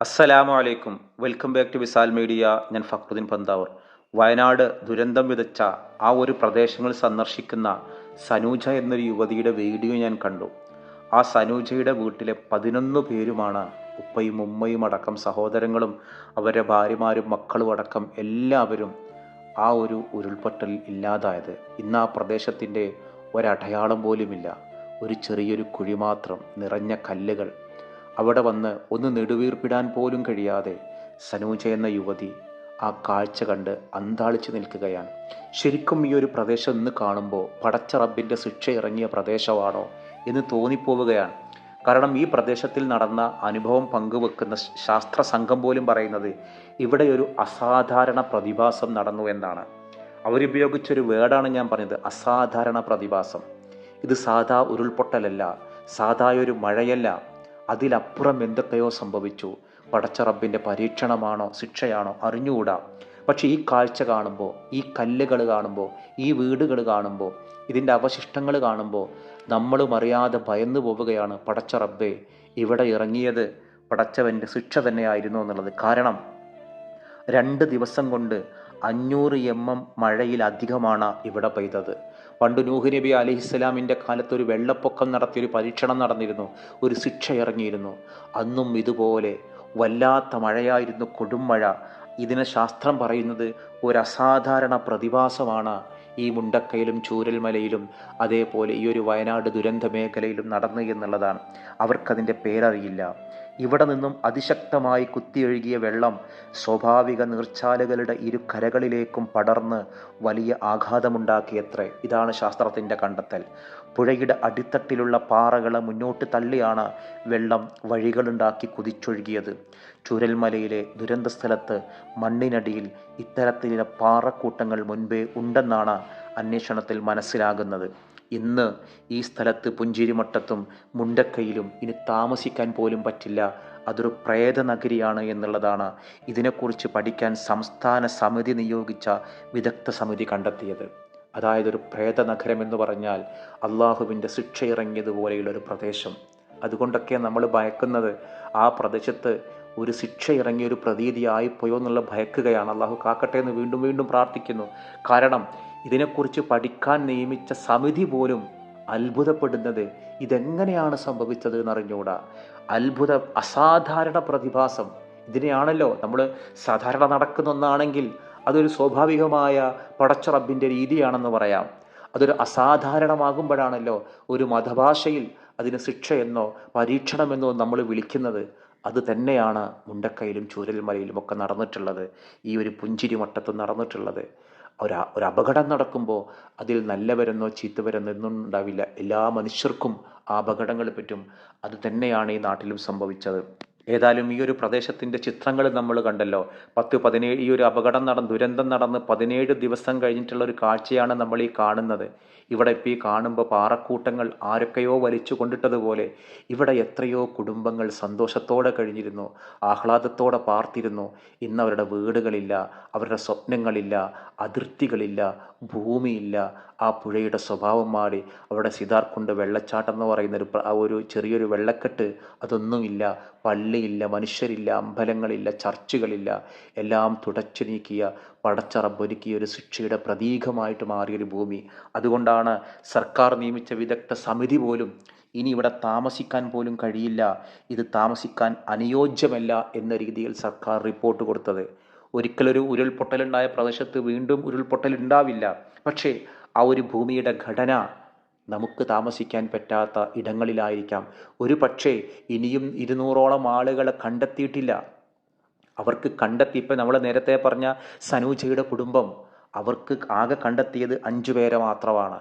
അസ്സലാമു അലൈക്കും welcome back to Visal media. ഞാൻ ഫക്രുദ്ദീൻ പന്താവർ. വയനാട് ദുരന്തം വിതച്ച ആ ഒരു പ്രദേശങ്ങൾ സന്ദർശിക്കുന്ന സനൂജ എന്നൊരു യുവതിയുടെ വീഡിയോ ഞാൻ കണ്ടു. ആ സനൂജയുടെ വീട്ടിലെ പതിനൊന്ന് പേരുമാണ് ഉപ്പയും ഉമ്മയും അടക്കം സഹോദരങ്ങളും അവരുടെ ഭാര്യമാരും മക്കളും അടക്കം എല്ലാവരും ആ ഒരു ഉരുൾപൊട്ടൽ ഇല്ലാതായത്. ഇന്ന് ആ പ്രദേശത്തിന്റെ ഒരടയാളം പോലുമില്ല. ഒരു ചെറിയൊരു കുഴി മാത്രം നിറഞ്ഞ കല്ലുകൾ അവിടെ വന്ന് ഒന്ന് നെടുവീർപ്പിടാൻ പോലും കഴിയാതെ സനൂജ എന്ന യുവതി ആ കാഴ്ച കണ്ട് അന്താളിച്ചു നിൽക്കുകയാണ്. ശരിക്കും ഈ ഒരു പ്രദേശം ഇന്ന് കാണുമ്പോൾ പടച്ച റബ്ബിന്റെ ശിക്ഷ ഇറങ്ങിയ പ്രദേശമാണോ എന്ന് തോന്നിപ്പോവുകയാണ്. കാരണം ഈ പ്രദേശത്തിൽ നടന്ന അനുഭവം പങ്കുവെക്കുന്ന ശാസ്ത്ര സംഘം പോലും പറയുന്നത് ഇവിടെ ഒരു അസാധാരണ പ്രതിഭാസം നടന്നു എന്നാണ്. അവരുപയോഗിച്ചൊരു വേർഡാണ് ഞാൻ പറഞ്ഞത് അസാധാരണ പ്രതിഭാസം. ഇത് സാധാ ഉരുൾപൊട്ടലല്ല സാധാ ഒരു മഴയല്ല അതിലപ്പുറം എന്തൊക്കെയോ സംഭവിച്ചു. പടച്ച റബ്ബിന്റെ പരീക്ഷണമാണോ ശിക്ഷയാണോ അറിഞ്ഞുകൂടാ. പക്ഷേ ഈ കാഴ്ച കാണുമ്പോൾ ഈ കല്ലുകൾ കാണുമ്പോൾ ഈ വീടുകൾ കാണുമ്പോൾ ഇതിന്റെ അവശിഷ്ടങ്ങൾ കാണുമ്പോൾ നമ്മളും അറിയാതെ ഭയന്നു പോവുകയാണ് പടച്ച റബ്ബേ ഇവിടെ ഇറങ്ങിയത് പടച്ചവന്റെ ശിക്ഷ തന്നെയായിരുന്നു എന്നുള്ളത്. കാരണം രണ്ട് ദിവസം കൊണ്ട് അഞ്ഞൂറ് എം എം മഴയിലധികമാണ് ഇവിടെ പെയ്തത്. പണ്ട് നൂഹ് നബി അലഹിസ്സലാമിന്റെ കാലത്ത് ഒരു വെള്ളപ്പൊക്കം നടത്തിയ ഒരു പരീക്ഷണം നടന്നിരുന്നു. ഒരു ശിക്ഷ ഇറങ്ങിയിരുന്നു. അന്നും ഇതുപോലെ വല്ലാത്ത മഴയായിരുന്നു കൊടുമഴ ഇതിനെ ശാസ്ത്രം പറയുന്നത് ഒരു അസാധാരണ പ്രതിഭാസമാണ് ഈ മുണ്ടക്കയിലും ചൂരൽമലയിലും അതേപോലെ ഈ ഒരു വയനാട് ദുരന്ത മേഖലയിലും നടന്നു എന്നുള്ളതാണ്. അവർക്കതിന്റെ പേരറിയില്ല. ഇവിടെ നിന്നും അതിശക്തമായി കുത്തിയൊഴുകിയ വെള്ളം സ്വാഭാവിക നീർച്ചാലുകളുടെ ഇരു കരകളിലേക്കും പടർന്ന് വലിയ ആഘാതമുണ്ടാക്കിയത്രേ. ഇതാണ് ശാസ്ത്രത്തിന്റെ കണ്ടെത്തൽ. പുഴയുടെ അടിത്തട്ടിലുള്ള പാറകളെ മുന്നോട്ട് തള്ളിയാണ് വെള്ളം വഴികളുണ്ടാക്കി കുതിച്ചൊഴുകിയത്. ചുരൽമലയിലെ ദുരന്ത സ്ഥലത്ത് മണ്ണിനടിയിൽ ഇത്തരത്തിലുള്ള പാറക്കൂട്ടങ്ങൾ മുൻപേ ഉണ്ടെന്നാണ് അന്വേഷണത്തിൽ മനസ്സിലാകുന്നത്. ഇന്ന് ഈ സ്ഥലത്ത് പുഞ്ചിരിമട്ടത്തും മുണ്ടക്കയിലും ഇനി താമസിക്കാൻ പോലും പറ്റില്ല. അതൊരു പ്രേത നഗരിയാണ് എന്നുള്ളതാണ് ഇതിനെക്കുറിച്ച് പഠിക്കാൻ സംസ്ഥാന സമിതി നിയോഗിച്ച വിദഗ്ധ സമിതി കണ്ടെത്തിയത്. അതായത് ഒരു പ്രേത നഗരം എന്ന് പറഞ്ഞാൽ അള്ളാഹുവിന്റെ ശിക്ഷ ഇറങ്ങിയതുപോലെയുള്ളൊരു പ്രദേശം. അതുകൊണ്ടൊക്കെ നമ്മൾ ഭയക്കുന്നത് ആ പ്രദേശത്ത് ഒരു ശിക്ഷ ഇറങ്ങിയ ഒരു പ്രതീതി ആയിപ്പോയോ എന്നുള്ള ഭയക്കുകയാണ്. അള്ളാഹു കാക്കട്ടെ എന്ന് വീണ്ടും വീണ്ടും പ്രാർത്ഥിക്കുന്നു. കാരണം ഇതിനെക്കുറിച്ച് പഠിക്കാൻ നിയമിച്ച സമിതി പോലും അത്ഭുതപ്പെടുന്നത് ഇതെങ്ങനെയാണ് സംഭവിച്ചത് എന്നറിഞ്ഞുകൂടാ അത്ഭുത അസാധാരണ പ്രതിഭാസം. ഇതിനെയാണല്ലോ നമ്മൾ സാധാരണ നടക്കുന്ന ഒന്നാണെങ്കിൽ അതൊരു സ്വാഭാവികമായ പടച്ചുറബിന്റെ രീതിയാണെന്ന് പറയാം. അതൊരു അസാധാരണമാകുമ്പോഴാണല്ലോ ഒരു മതഭാഷയിൽ അതിന് ശിക്ഷയെന്നോ പരീക്ഷണമെന്നോ നമ്മൾ വിളിക്കുന്നത്. അത് തന്നെയാണ് മുണ്ടക്കയിലും ചൂരൽമലയിലും ഒക്കെ നടന്നിട്ടുള്ളത്. ഈ ഒരു പുഞ്ചിരി മട്ടത്തും നടന്നിട്ടുള്ളത്. ഒരു ഒരു അപകടം നടക്കുമ്പോൾ അതിൽ നല്ലവരെന്നോ ചീത്തവരെന്നോ ഒന്നും ഉണ്ടാവില്ല. എല്ലാ മനുഷ്യർക്കും ആ അപകടങ്ങൾ പറ്റും. അത് തന്നെയാണ് ഈ നാട്ടിലും സംഭവിച്ചത്. ഏതായാലും ഈ ഒരു പ്രദേശത്തിന്റെ ചിത്രങ്ങൾ നമ്മൾ കണ്ടല്ലോ. പത്ത് പതിനേഴ് ഈ ഒരു അപകടം നടന്ന് ദുരന്തം നടന്ന് പതിനേഴ് ദിവസം കഴിഞ്ഞിട്ടുള്ള ഒരു കാഴ്ചയാണ് നമ്മൾ ഈ കാണുന്നത്. ഇവിടെ ഇപ്പോൾ ഈ കാണുമ്പോൾ പാറക്കൂട്ടങ്ങൾ ആരൊക്കെയോ വലിച്ചു കൊണ്ടിട്ടതുപോലെ ഇവിടെ എത്രയോ കുടുംബങ്ങൾ സന്തോഷത്തോടെ കഴിഞ്ഞിരുന്നു. ആഹ്ലാദത്തോടെ പാർത്തിരുന്നു. ഇന്ന് അവരുടെ വീടുകളില്ല അവരുടെ സ്വപ്നങ്ങളില്ല അതിർത്തികളില്ല ഭൂമിയില്ല. ആ പുഴയുടെ സ്വഭാവം മാറി. അവിടെ സിതാർക്കുണ്ട് വെള്ളച്ചാട്ടം എന്ന് പറയുന്ന ഒരു ഒരു ചെറിയൊരു വെള്ളക്കെട്ട് അതൊന്നുമില്ല. പള്ളിയില്ല മനുഷ്യരില്ല അമ്പലങ്ങളില്ല ചർച്ചുകളില്ല എല്ലാം തുടച്ചു നീക്കിയ പടച്ചറബൊരുക്കിയ ഒരു ശിക്ഷയുടെ പ്രതീകമായിട്ട് മാറിയൊരു ഭൂമി. അതുകൊണ്ടാണ് സർക്കാർ നിയമിച്ച വിദഗ്ധ സമിതി പോലും ഇനി ഇവിടെ താമസിക്കാൻ പോലും കഴിയില്ല. ഇത് താമസിക്കാൻ അനുയോജ്യമല്ല എന്ന രീതിയിൽ സർക്കാർ റിപ്പോർട്ട് കൊടുത്തത്. ഒരിക്കലൊരു ഉരുൾപൊട്ടലുണ്ടായ പ്രദേശത്ത് വീണ്ടും ഉരുൾപൊട്ടലുണ്ടാവില്ല. പക്ഷേ ആ ഒരു ഭൂമിയുടെ ഘടന നമുക്ക് താമസിക്കാൻ പറ്റാത്ത ഇടങ്ങളിലായിരിക്കാം. ഒരു പക്ഷേ ഇനിയും ഇരുന്നൂറോളം ആളുകളെ കണ്ടെത്തിയിട്ടില്ല. അവർക്ക് കണ്ടെത്തി ഇപ്പം നമ്മൾ നേരത്തെ പറഞ്ഞ സനൂജയുടെ കുടുംബം അവർക്ക് ആകെ കണ്ടെത്തിയത് അഞ്ചു പേരെ മാത്രമാണ്.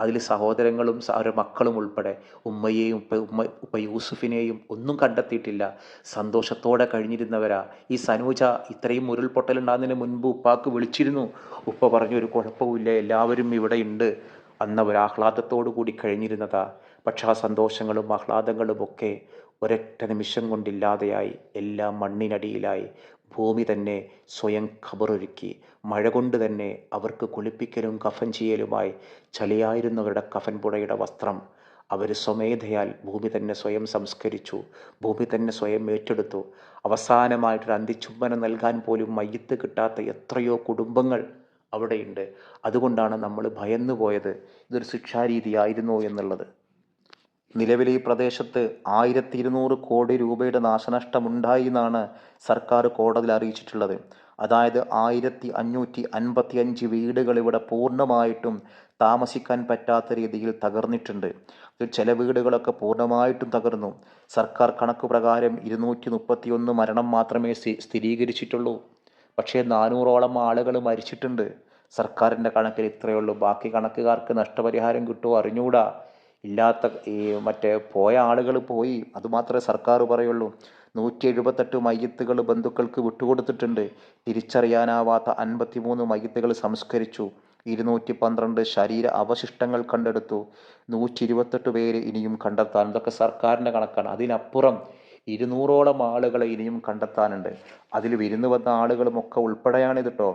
അതിൽ സഹോദരങ്ങളും അവരുടെ മക്കളും ഉൾപ്പെടെ ഉമ്മയെയും ഉപ്പ ഉമ്മ ഉപ്പ യൂസുഫിനെയും ഒന്നും കണ്ടെത്തിയിട്ടില്ല. സന്തോഷത്തോടെ കഴിഞ്ഞിരുന്നവരാ. ഈ സനൂജ ഇത്രയും ഉരുൾപൊട്ടലുണ്ടാകുന്നതിന് മുൻപ് ഉപ്പാക്ക് വിളിച്ചിരുന്നു. ഉപ്പ പറഞ്ഞു ഒരു കുഴപ്പമില്ല എല്ലാവരും ഇവിടെ ഉണ്ട്. അന്ന് അവർ ആഹ്ലാദത്തോടു കൂടി കഴിഞ്ഞിരുന്നതാ. പക്ഷെ ആ സന്തോഷങ്ങളും ആഹ്ലാദങ്ങളും ഒക്കെ ഒരൊറ്റ നിമിഷം കൊണ്ടില്ലാതെയായി എല്ലാം മണ്ണിനടിയിലായി. ഭൂമി തന്നെ സ്വയം ഖബറൊരുക്കി. മഴ കൊണ്ട് തന്നെ അവർക്ക് കുളിപ്പിക്കലും കഫൻ ചെയ്യലുമായി ചളിയായിരുന്നവരുടെ കഫൻ പുഴയുടെ വസ്ത്രം അവർ സ്വമേധയാൽ ഭൂമി തന്നെ സ്വയം സംസ്കരിച്ചു. ഭൂമി തന്നെ സ്വയം ഏറ്റെടുത്തു. അവസാനമായിട്ടൊരു അന്തിച്ചുംബനം നൽകാൻ പോലും മയ്യത്ത് കിട്ടാത്ത എത്രയോ കുടുംബങ്ങൾ അവിടെയുണ്ട്. അതുകൊണ്ടാണ് നമ്മൾ ഭയന്നു പോയത് ഇതൊരു ശിക്ഷാരീതിയായിരുന്നു എന്നുള്ളത്. നിലവിലെ ഈ പ്രദേശത്ത് ആയിരത്തി ഇരുന്നൂറ് കോടി രൂപയുടെ നാശനഷ്ടമുണ്ടായി എന്നാണ് സർക്കാർ കോടതിയിൽ അറിയിച്ചിട്ടുള്ളത്. അതായത് ആയിരത്തി അഞ്ഞൂറ്റി അൻപത്തി അഞ്ച് വീടുകൾ ഇവിടെ പൂർണമായിട്ടും താമസിക്കാൻ പറ്റാത്ത രീതിയിൽ തകർന്നിട്ടുണ്ട്. ചില വീടുകളൊക്കെ പൂർണമായിട്ടും തകർന്നു. സർക്കാർ കണക്ക് പ്രകാരം ഇരുന്നൂറ്റി മരണം മാത്രമേ സ്ഥിരീകരിച്ചിട്ടുള്ളൂ. പക്ഷേ നാനൂറോളം ആളുകൾ മരിച്ചിട്ടുണ്ട്. സർക്കാരിന്റെ കണക്കിൽ ഇത്രയേ ഉള്ളൂ. ബാക്കി കണക്കുകാർക്ക് നഷ്ടപരിഹാരം കിട്ടുമോ അറിഞ്ഞൂടാ. ഇല്ലാത്ത ഈ മറ്റേ പോയ ആളുകൾ പോയി. അതുമാത്രമേ സർക്കാർ പറയുള്ളൂ. നൂറ്റി എഴുപത്തെട്ട് മയ്യത്തുകൾ ബന്ധുക്കൾക്ക് വിട്ടുകൊടുത്തിട്ടുണ്ട്. തിരിച്ചറിയാനാവാത്ത അൻപത്തിമൂന്ന് മയ്യത്തുകൾ സംസ്കരിച്ചു. ഇരുന്നൂറ്റി പന്ത്രണ്ട് ശരീര അവശിഷ്ടങ്ങൾ കണ്ടെടുത്തു. നൂറ്റി ഇരുപത്തെട്ട് പേര് ഇനിയും കണ്ടെത്താൻ. ഇതൊക്കെ സർക്കാരിന്റെ കണക്കാണ്. അതിനപ്പുറം ഇരുന്നൂറോളം ആളുകളെ ഇനിയും കണ്ടെത്താനുണ്ട്. അതിൽ വിരുന്ന് വന്ന ആളുകളും ഒക്കെ ഉൾപ്പെടെയാണ് ഇത് കേട്ടോ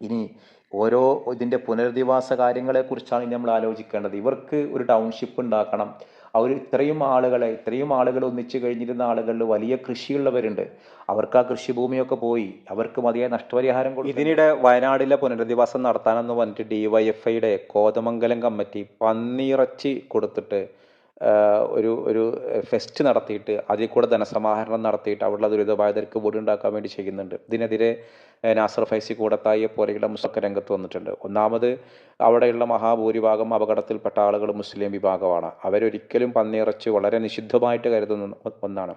ഇനി ഓരോ ഇതിന്റെ പുനരധിവാസ കാര്യങ്ങളെക്കുറിച്ചാണ് ഇനി നമ്മൾ ആലോചിക്കേണ്ടത്. ഇവർക്ക് ഒരു ടൗൺഷിപ്പ് ഉണ്ടാക്കണം. അവർ ഇത്രയും ആളുകളെ ഇത്രയും ആളുകൾ ഒന്നിച്ചു കഴിഞ്ഞിരുന്ന ആളുകളിൽ വലിയ കൃഷിയുള്ളവരുണ്ട്. അവർക്ക് ആ കൃഷിഭൂമിയൊക്കെ പോയി. അവർക്ക് മതിയായ നഷ്ടപരിഹാരം കൊടുക്കും ഇതിനിടെ വയനാടിലെ പുനരധിവാസം നടത്താനെന്ന് പറഞ്ഞിട്ട് ഡി വൈ എഫ് ഐയുടെ കോതമംഗലം കമ്മിറ്റി പന്നിയിറച്ചി കൊടുത്തിട്ട് ഒരു ഒരു ഫെസ്റ്റ് നടത്തിയിട്ട് അതിൽ കൂടെ ധനസമാഹരണം നടത്തിയിട്ട് അവിടെയുള്ള ദുരിതബാധിതർക്ക് വീട് ഉണ്ടാക്കാൻ വേണ്ടി ചെയ്യുന്നുണ്ട്. ഇതിനെതിരെ നാസർ ഫൈസി കൂടത്തായിയെ പോലെയുള്ള മുസ്ലിം രംഗത്ത് വന്നിട്ടുണ്ട്. ഒന്നാമത് അവിടെയുള്ള മഹാഭൂരിഭാഗം അപകടത്തിൽപ്പെട്ട ആളുകൾ മുസ്ലിം വിഭാഗമാണ്. അവരൊരിക്കലും പന്നിയിറച്ചി വളരെ നിഷിദ്ധമായിട്ട് കരുതുന്ന ഒന്നാണ്.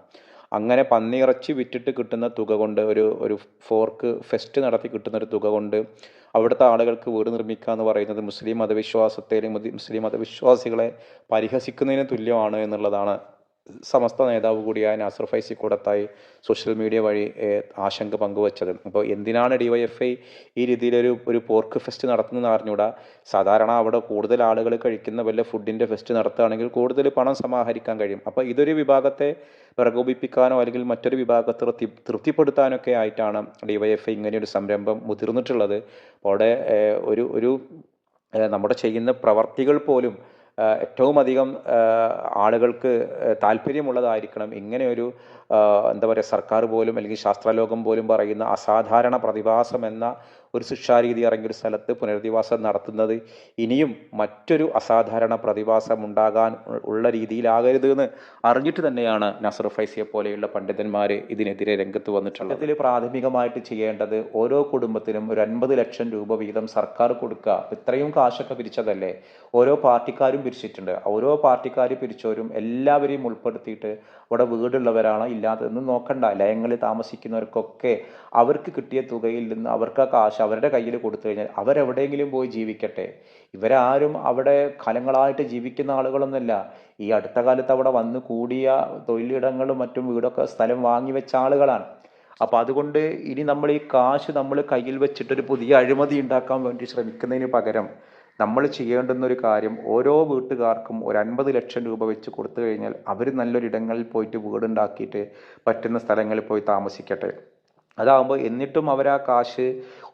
അങ്ങനെ പന്നിയിറച്ചി വിറ്റിട്ട് കിട്ടുന്ന തുക കൊണ്ട് ഒരു ഒരു ഫോർക്ക് ഫെസ്റ്റ് നടത്തി കിട്ടുന്ന ഒരു തുക കൊണ്ട് അവിടുത്തെ ആളുകൾക്ക് വീട് നിർമ്മിക്കുക എന്ന് പറയുന്നത് മുസ്ലിം മതവിശ്വാസത്തെ മുതി- മുസ്ലിം മതവിശ്വാസികളെ പരിഹസിക്കുന്നതിന് തുല്യമാണ് എന്നുള്ളതാണ് സമസ്ത നേതാവ് കൂടിയായ നാസർ ഫൈസി കൂടത്തായി സോഷ്യൽ മീഡിയ വഴി ആശങ്ക പങ്കുവച്ചത്. അപ്പോൾ എന്തിനാണ് ഡിവൈഎഫ്ഐ ഈ രീതിയിലൊരു ഒരു പോർക്ക് ഫെസ്റ്റ് നടത്തുന്നതെന്ന് അറിഞ്ഞൂടാ? സാധാരണ അവിടെ കൂടുതൽ ആളുകൾ കഴിക്കുന്ന വല്ല ഫുഡിന്റെ ഫെസ്റ്റ് നടത്തുകയാണെങ്കിൽ കൂടുതൽ പണം സമാഹരിക്കാൻ കഴിയും. അപ്പോൾ ഇതൊരു വിഭാഗത്തെ പ്രകോപിപ്പിക്കാനോ അല്ലെങ്കിൽ മറ്റൊരു വിഭാഗത്തെ തൃപ്തി തൃപ്തിപ്പെടുത്താനൊക്കെ ആയിട്ടാണ് ഡിവൈഎഫ്ഐ ഇങ്ങനെയൊരു സംരംഭം മുതിർന്നിട്ടുള്ളത്. അവിടെ ഒരു ഒരു നമ്മുടെ ചെയ്യുന്ന പ്രവർത്തികൾ പോലും ഏറ്റവും അധികം ആളുകൾക്ക് താല്പര്യമുള്ളതായിരിക്കണം. ഇങ്ങനെയൊരു എന്താ പറയുക സർക്കാർ പോലും അല്ലെങ്കിൽ ശാസ്ത്രലോകം പോലും പറയുന്ന അസാധാരണ പ്രതിഭാസം എന്ന ഒരു ശിക്ഷാരീതി ഇറങ്ങിയ ഒരു സ്ഥലത്ത് പുനരധിവാസം നടത്തുന്നത് ഇനിയും മറ്റൊരു അസാധാരണ പ്രതിഭാസം ഉണ്ടാകാൻ ഉള്ള രീതിയിലാകരുത് എന്ന് അറിഞ്ഞിട്ട് തന്നെയാണ് നസറു ഫൈസിയെ പോലെയുള്ള പണ്ഡിതന്മാർ ഇതിനെതിരെ രംഗത്ത് വന്നിട്ടുള്ളത്. ഇതിൽ പ്രാഥമികമായിട്ട് ചെയ്യേണ്ടത് ഓരോ കുടുംബത്തിനും ഒരു അൻപത് ലക്ഷം രൂപ വീതം സർക്കാർ കൊടുക്കുക. ഇത്രയും കാശൊക്കെ പിരിച്ചതല്ലേ? ഓരോ പാർട്ടിക്കാരും പിരിച്ചിട്ടുണ്ട്. ഓരോ പാർട്ടിക്കാർ പിരിച്ചവരും എല്ലാവരെയും ഉൾപ്പെടുത്തിയിട്ട് അവിടെ വീടുള്ളവരാണോ ഇല്ലാത്തതെന്ന് നോക്കണ്ട. ലയങ്ങളിൽ താമസിക്കുന്നവർക്കൊക്കെ അവർക്ക് കിട്ടിയ തുകയിൽ നിന്ന് അവർക്ക് ആ കാശ് അവരുടെ കയ്യിൽ കൊടുത്തു കഴിഞ്ഞാൽ അവരെവിടെയെങ്കിലും പോയി ജീവിക്കട്ടെ. ഇവരാരും അവിടെ കലങ്ങളായിട്ട് ജീവിക്കുന്ന ആളുകളൊന്നുമല്ല. ഈ അടുത്ത കാലത്ത് അവിടെ വന്ന് കൂടിയ തൊഴിലിടങ്ങളും മറ്റും വീടൊക്കെ സ്ഥലം വാങ്ങി വെച്ച ആളുകളാണ്. അപ്പോൾ അതുകൊണ്ട് ഇനി നമ്മൾ ഈ കാശ് നമ്മൾ കയ്യിൽ വെച്ചിട്ടൊരു പുതിയ അഴിമതി ഉണ്ടാക്കാൻ വേണ്ടി ശ്രമിക്കുന്നതിന് പകരം നമ്മൾ ചെയ്യേണ്ടുന്ന ഒരു കാര്യം ഓരോ വീട്ടുകാർക്കും ഒരു അൻപത് ലക്ഷം രൂപ വെച്ച് കൊടുത്തു കഴിഞ്ഞാൽ അവർ നല്ലൊരിടങ്ങളിൽ പോയിട്ട് വീടുണ്ടാക്കിയിട്ട് പറ്റുന്ന സ്ഥലങ്ങളിൽ പോയി താമസിക്കട്ടെ. അതാകുമ്പോൾ എന്നിട്ടും അവർ ആ കാശ്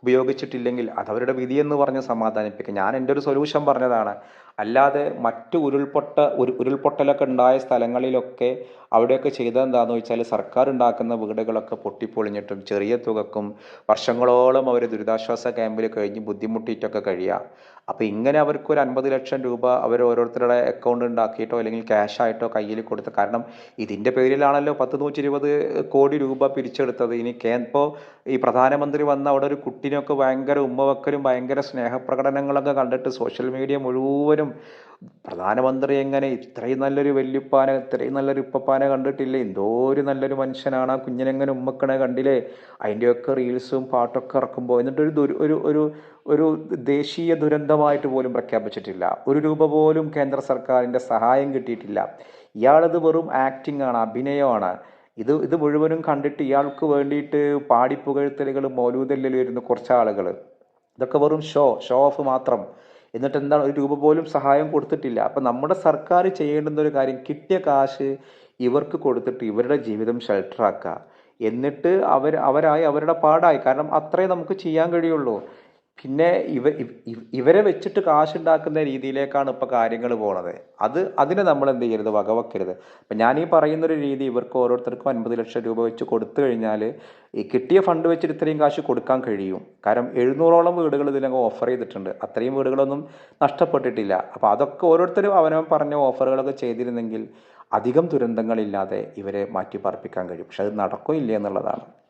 ഉപയോഗിച്ചിട്ടില്ലെങ്കിൽ അതവരുടെ വിധി എന്ന് പറഞ്ഞ് സമാധാനിപ്പിക്കുക ഞാൻ എന്റെ ഒരു സൊല്യൂഷൻ പറഞ്ഞതാണ്. അല്ലാതെ മറ്റ് ഉരുൾപൊട്ട ഒരു ഉരുൾപൊട്ടലൊക്കെ ഉണ്ടായ സ്ഥലങ്ങളിലൊക്കെ അവിടെയൊക്കെ ചെയ്തത് എന്താണെന്ന് വെച്ചാൽ സർക്കാർ ഉണ്ടാക്കുന്ന വീടുകളൊക്കെ പൊട്ടിപ്പൊളിഞ്ഞിട്ടും ചെറിയ തുകക്കും വർഷങ്ങളോളം അവർ ദുരിതാശ്വാസ ക്യാമ്പിൽ കഴിഞ്ഞ് ബുദ്ധിമുട്ടിയിട്ടൊക്കെ കഴിയുക അപ്പോൾ ഇങ്ങനെ അവർക്ക് ഒരു അൻപത് ലക്ഷം രൂപ അവർ ഓരോരുത്തരുടെ അക്കൗണ്ട് ഉണ്ടാക്കിയിട്ടോ അല്ലെങ്കിൽ ക്യാഷ് ആയിട്ടോ കയ്യിൽ കൊടുത്ത് കാരണം ഇതിന്റെ പേരിലാണല്ലോ പത്ത് നൂറ്റി ഇരുപത് കോടി രൂപ പിരിച്ചെടുത്തത്. ഇനി കേ ഇപ്പോൾ ഈ പ്രധാനമന്ത്രി വന്ന അവിടെ ഒരു കുട്ടിനൊക്കെ ഭയങ്കര ഉമ്മവക്കലും ഭയങ്കര സ്നേഹപ്രകടനങ്ങളൊക്കെ കണ്ടിട്ട് സോഷ്യൽ മീഡിയ മുഴുവനും പ്രധാനമന്ത്രി എങ്ങനെ ഇത്രയും നല്ലൊരു വല്യപ്പാന ഇത്രയും നല്ലൊരു ഉപ്പപ്പാനെ കണ്ടിട്ടില്ലേ? എന്തോ ഒരു നല്ലൊരു മനുഷ്യനാണ്. ആ കുഞ്ഞിനെങ്ങനെ ഉമ്മക്കണെ കണ്ടില്ലേ? അതിന്റെയൊക്കെ റീൽസും പാട്ടൊക്കെ ഇറക്കുമ്പോൾ എന്നിട്ടൊരു ഒരു ഒരു ഒരു ദേശീയ ദുരന്തമായിട്ട് പോലും പ്രഖ്യാപിച്ചിട്ടില്ല. ഒരു രൂപ പോലും കേന്ദ്ര സർക്കാരിന്റെ സഹായം കിട്ടിയിട്ടില്ല. ഇയാളത് വെറും ആക്ടിംഗ് ആണ് അഭിനയമാണ്. ഇത് ഇത് മുഴുവനും കണ്ടിട്ട് ഇയാൾക്ക് വേണ്ടിയിട്ട് പാടിപ്പുകഴ്ത്തലുകൾ വരുന്ന കുറച്ച് ആളുകൾ ഇതൊക്കെ വെറും ഷോ ഷോ ഓഫ് മാത്രം. എന്നിട്ട് എന്താണ് ഒരു രൂപ പോലും സഹായം കൊടുത്തിട്ടില്ല. അപ്പം നമ്മുടെ സർക്കാർ ചെയ്യേണ്ടുന്ന ഒരു കാര്യം കിട്ടിയ കാശ് ഇവർക്ക് കൊടുത്തിട്ട് ഇവരുടെ ജീവിതം ഷെൽട്ടറാക്കുക എന്നിട്ട് അവർ അവരായി അവരുടെ പാടായി. കാരണം അത്രേ നമുക്ക് ചെയ്യാൻ കഴിയുള്ളൂ. പിന്നെ ഇവ ഇവ- ഇവ- ഇവരെ വെച്ചിട്ട് കാശുണ്ടാക്കുന്ന രീതിയിലേക്കാണ് ഇപ്പോൾ കാര്യങ്ങൾ പോണത്. അത് അതിനെ നമ്മൾ എന്ത് ചെയ്യരുത്? വകവെക്കരുത്. അപ്പം ഞാൻ ഈ പറയുന്നൊരു രീതി ഇവർക്ക് ഓരോരുത്തർക്കും അൻപത് ലക്ഷം രൂപ വെച്ച് കൊടുത്തു കഴിഞ്ഞാൽ ഈ കിട്ടിയ ഫണ്ട് വെച്ചിട്ട് ഇത്രയും കാശ് കൊടുക്കാൻ കഴിയും. കാരണം എഴുന്നൂറോളം വീടുകൾ ഇതിലങ്ങ് ഓഫർ ചെയ്തിട്ടുണ്ട്. അത്രയും വീടുകളൊന്നും നഷ്ടപ്പെട്ടിട്ടില്ല. അപ്പോൾ അതൊക്കെ ഓരോരുത്തരും അവനവൻ പറഞ്ഞ ഓഫറുകളൊക്കെ ചെയ്തിരുന്നെങ്കിൽ അധികം ദുരന്തങ്ങളില്ലാതെ ഇവരെ മാറ്റി പാർപ്പിക്കാൻ കഴിയും. പക്ഷെ അത് നടക്കില്ല എന്നുള്ളതാണ്.